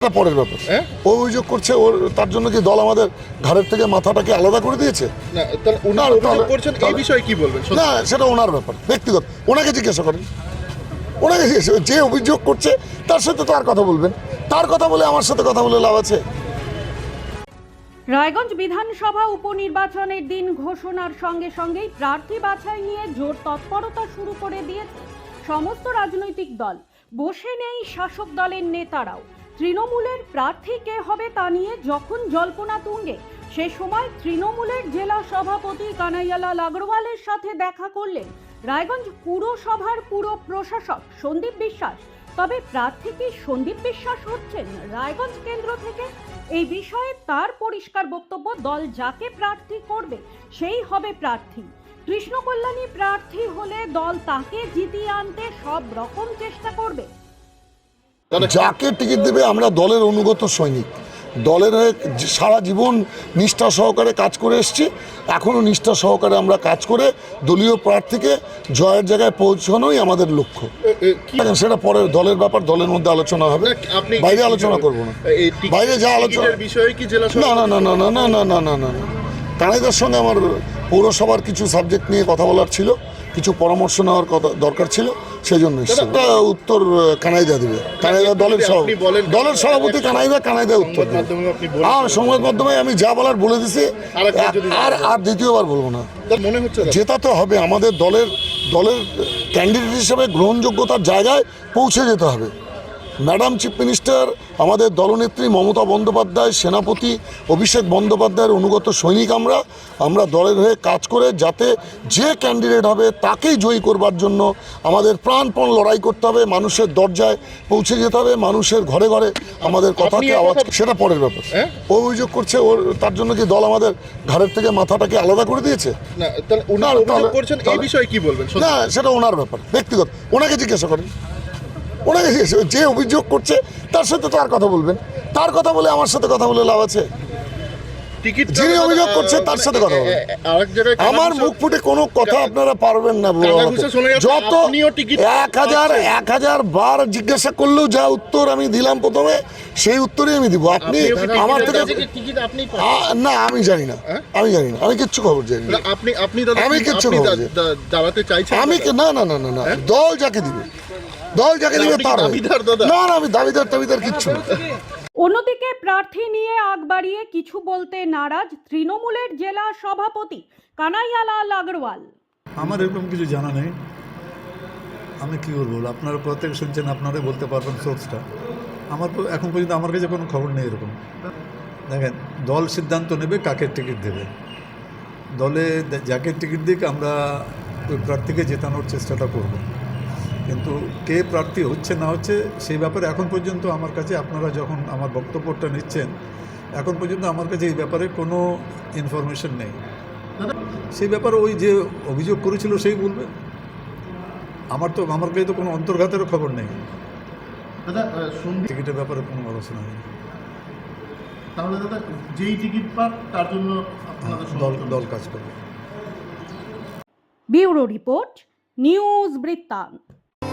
পরের ব্যাপার। হ্যাঁ? ও অভিযোগ করছে ওর তার জন্য কি দল আমাদের ঘাড়ের থেকে মাথাটাকে আলাদা করে দিয়েছে? না তাহলে উনি না, অভিযোগ তাহলে- করছেন এই তাহলে- বিষয়ে কি বলবেন? না সেটা ওনার ব্যাপার ব্যক্তিগত। ওনাকে জিজ্ঞাসা করেন। ওনাকে জিজ্ঞাসা যে অভিযোগ করছে তার সাথে তো আর কথা বলবেন। তার কথা বলে আমার সাথে কথা বলে লাভ আছে? রায়গঞ্জ বিধানসভা উপনির্বাচনের দিন ঘোষণার সঙ্গে সঙ্গেই প্রার্থী বাছাই নিয়ে জোর তৎপরতা শুরু করে দিয়েছে সমস্ত রাজনৈতিক দল। বসে নেই শাসক দলের নেতারাও। তৃণমূলের প্রার্থী কে হবে তা নিয়ে যখন জল্পনা তুঙ্গে, সে সময় তৃণমূলের জেলা সভাপতি কানাইয়ালাল আগরওয়ালের সাথে দেখা করলেন রায়গঞ্জ পুরসভার পুরো প্রশাসক সন্দীপ বিশ্বাস। তবে প্রার্থী কি সন্দীপ বিশ্বাস হচ্ছেন রায়গঞ্জ কেন্দ্র থেকে? এই বিষয়ে তার পরিষ্কার বক্তব্য, দল যাকে প্রার্থী করবে সেই হবে প্রার্থী। কৃষ্ণকল্যাণী প্রার্থী হলে দল তাকে জিতিয়ে আনতে সব রকম চেষ্টা করবে। যাকে টিকিট দেবে আমরা দলের অনুগত সৈনিক। দলের হয়ে সারা জীবন নিষ্ঠা সহকারে কাজ করে এসেছি। এখনও নিষ্ঠা সহকারে আমরা কাজ করে দলীয় প্রার্থীকে জয়ের জায়গায় পৌঁছানোই আমাদের লক্ষ্য। সেটা পরে দলের ব্যাপার দলের মধ্যে আলোচনা হবে। বাইরে আলোচনা করব না। বাইরে যা আলোচনা না না না না না না না না না না না। কানাইদার সঙ্গে আমার পৌরসভার কিছু সাবজেক্ট নিয়ে কথা বলার ছিল। কিছু পরামর্শ নেওয়ার কথা দরকার ছিল সেই জন্য সেটা একটা উত্তর কানাইদা দিবে। কানাইদা দলের সভাপতি। দলের সভাপতি কানাইদা কানাইদা উত্তর আর সংবাদ মাধ্যমে আমি যা বলার বলে দিছি। আর আর দ্বিতীয়বার বলব না। মনে হচ্ছে? জেতা তো হবে আমাদের দলের দলের ক্যান্ডিডেট হিসেবে গ্রহণযোগ্যতার জায়গায় পৌঁছে যেতে হবে। ম্যাডাম চিফ মিনিস্টার আমাদের দলনেত্রী মমতা বন্দ্যোপাধ্যায় সেনাপতি অভিষেক বন্দ্যোপাধ্যায়ের অনুগত সৈনিক আমরা। আমরা দলের হয়ে কাজ করে যাতে যে ক্যান্ডিডেট হবে তাকেই জয়ী করবার জন্য আমাদের প্রাণপণ লড়াই করতে হবে মানুষের দরজায় পৌঁছে যেতে হবে মানুষের ঘরে ঘরে আমাদের কথাকে আওয়াজ সেটা পরের ব্যাপার। হ্যাঁ? ও অভিযোগ করছে ওর তার জন্য কি দল আমাদের ঘাড়ের থেকে মাথাটাকে আলাদা করে দিয়েছে? না সেটা ওনার ব্যাপার ব্যক্তিগত। ওনাকে জিজ্ঞাসা করেন। ওনাকে। যে অভিযোগ করছে তার সাথে তো আর কথা বলবেন। তার কথা বলে আমার সাথে কথা বলে লাভ আছে। যিনি অভিযোগ করছে তার সাথে কথা জায়গায় আমার মুখ ফুটে কোনো কথা আপনারা পারবেন না যত এক হাজার এক হাজার বার জিজ্ঞাসা করলেও যা উত্তর আমি দিলাম প্রথমে সেই উত্তরই আমি দিব। আপনি আমার থেকে না আমি জানি না। হ্যাঁ? আমি জানি না। আমি কিচ্ছু খবর জানি না। আপনি আপনি আমি কিচ্ছু খবর আমি না না না না না। দল যাকে দিবে। দল যাকে দিবে তার? না না আমি দাবিদার টাবিদার কিচ্ছু না। অন্যদিকে প্রার্থী নিয়ে আগ বাড়িয়ে কিছু বলতে নারাজ তৃণমূলের জেলা সভাপতি কানাইয়ালাল আগরওয়াল। আমার এরকম কিছু জানা নেই। আমি কী করব? আপনারা প্রত্যেক শুনছেন? আপনারাই বলতে পারবেন সোর্সটা। আমার এখন পর্যন্ত আমার কাছে কোনো খবর নেই এরকম। দেখেন দল সিদ্ধান্ত নেবে কাকে টিকিট দেবে। দলে যাকে টিকিট দিক আমরা ওই প্রার্থীকে জেতানোর চেষ্টাটা করব। কিন্তু কে প্রার্থী হচ্ছে না হচ্ছে সেই ব্যাপারে এখন পর্যন্ত আমার কাছে আপনারা যখন আমার বক্তব্যটা নিচ্ছেন এখন পর্যন্ত আমার কাছে এই ব্যাপারে কোনো ইনফরমেশন নেই। সেই ব্যাপারে ওই যে অভিযোগ করেছিল সেই বলবে। আমার তো আমার কাছে তো কোনো অন্তর্ঘাতেরও খবর নেই। দাদা টিকিটের ব্যাপারে কোনো আলোচনা নেই তাহলে দাদা যেই টিকিট পান তার জন্য দল দল কাজ করবে। ব্যুরো রিপোর্ট নিউজ বৃত্তান্ত।